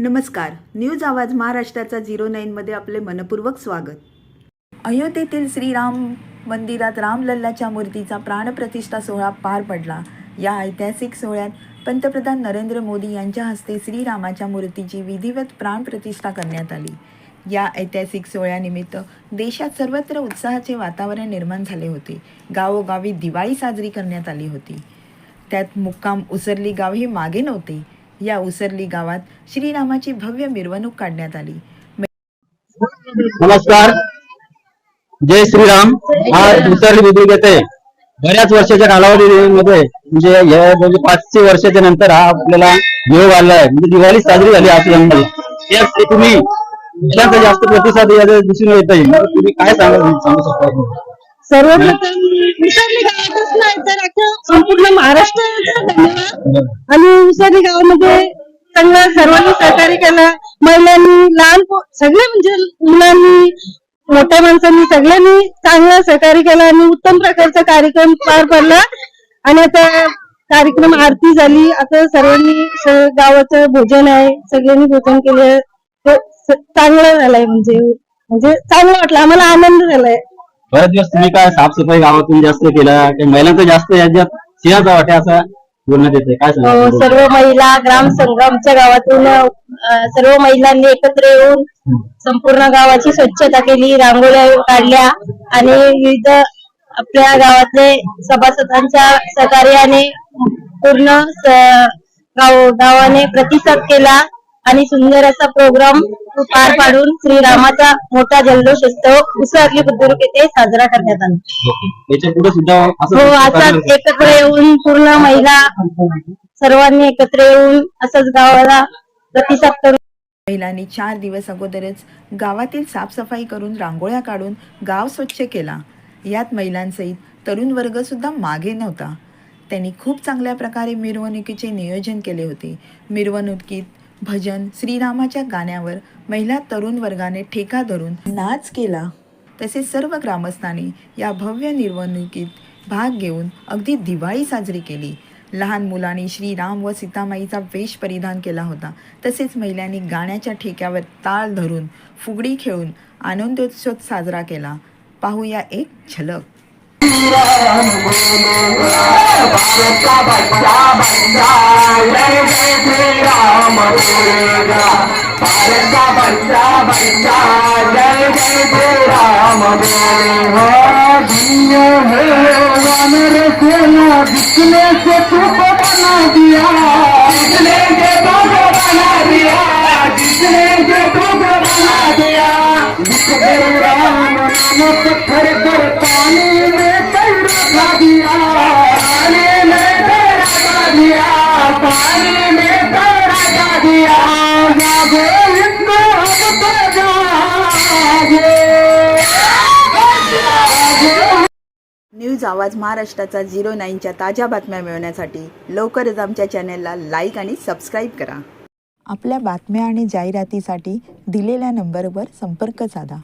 नमस्कार. न्यूज आवाज महाराष्ट्राचा झिरो नाईनमध्ये आपले मनपूर्वक स्वागत. अयोध्येतील श्रीराम मंदिरात रामलल्लाच्या मूर्तीचा प्राणप्रतिष्ठा सोहळा पार पडला. या ऐतिहासिक सोहळ्यात पंतप्रधान नरेंद्र मोदी यांच्या हस्ते श्रीरामाच्या मूर्तीची विधिवत प्राणप्रतिष्ठा करण्यात आली. या ऐतिहासिक सोहळ्यानिमित्त देशात सर्वत्र उत्साहाचे वातावरण निर्माण झाले होते. गावोगावी दिवाळी साजरी करण्यात आली होती. त्यात मुक्काम उसरली गाव हे मागे नव्हते. या उसरली गावात श्रीरामाची भव्य मिरवणूक काढण्यात आली. नमस्कार. जय श्रीराम. हा उसरली बुद्रुक येते बऱ्याच वर्षाच्या कालावधीमध्ये म्हणजे म्हणजे पाचशे वर्षाच्या नंतर हा आपल्याला योग आलाय म्हणजे दिवाळी साजरी झाली आज त्याच तुम्ही जास्त प्रतिसाद दिसून येत आहे. म्हणजे तुम्ही काय सांगा सांगू शकता? सर्वप्रथम विसरली गावातच नाही तर अख्खं संपूर्ण महाराष्ट्राचा धन्यवाद. आणि विसरली गावामध्ये चांगलं सर्वांनी सहकार्य केलं. महिलांनी लहान सगळे म्हणजे मुलांनी मोठ्या माणसांनी सगळ्यांनी चांगलं सहकार्य केलं आणि उत्तम प्रकारचा कार्यक्रम पार पडला. आणि आता कार्यक्रम आरती झाली. आता सर्वांनी गावाचं भोजन आहे. सगळ्यांनी भोजन केलं. चांगलं झालंय म्हणजे म्हणजे चांगलं वाटलं. आम्हाला आनंद झालाय. बरेच दिवस तुम्ही काय साफसफाई गावातून जास्त केला महिलांचा जास्त याच्यात सिंहाचा वाटा असा बोलण्यात येते काय हो, सांगा सर्व महिला ग्राम संग्रामच्या गावातून अ, सर्व महिलांनी एकत्र येऊन संपूर्ण गावाची स्वच्छता केली रांगोळ्या काढल्या आणि विविध आपल्या गावातले सभासदांच्या सहकार्याने पूर्ण स- गाव गावाने प्रतिसाद केला. आणि सुंदर असा प्रोग्राम पार पाडून श्रीरामाचा मोठा जल्लोष उत्सव उसरली बुद्रुक येथे साजरा करण्यात आला. याच्यापुढे सुद्धा हो असाच एकत्र येऊन पूर्ण महिला सर्वांनी एकत्र येऊन असंच गावाला प्रतिसाद करून महिलांनी चार दिवस अगोदरच गावातील साफसफाई करून रांगोळ्या काढून गाव स्वच्छ केला. यात महिलांसहित तरुण वर्ग सुद्धा मागे नव्हता. त्यांनी खूप चांगल्या प्रकारे मिरवणुकीचे नियोजन केले होते. मिरवणुकीत भजन श्रीरामाच्या गाण्यावर महिला तरुण वर्गाने ठेका धरून नाच केला. तसेच सर्व ग्रामस्थांनी या भव्य निवडणुकीत भाग घेऊन अगदी दिवाळी साजरी केली. लहान मुलांनी श्रीराम व सीतामाईचा वेश परिधान केला होता. तसेच महिलांनी गाण्याच्या ठेक्यावर ताळ धरून फुगडी खेळून आनंदोत्सव साजरा केला. पाहूया एक झलक. भारत का बच्चा बच्चा जय श्री राम बोलेगा भारत का बच्चा बच्चा जय श्री राम बोलेगा दुनिया है वानर से तू बना दिया जिसने से तू न्यूज आवाज महाराष्ट्राचा झिरो नाईनच्या ताज्या बातम्या मिळवण्यासाठी लवकरच आमच्या चॅनेलला लाईक आणि सबस्क्राईब करा. आपल्या बातम्या आणि जाहिरातीसाठी दिलेल्या नंबरवर संपर्क साधा.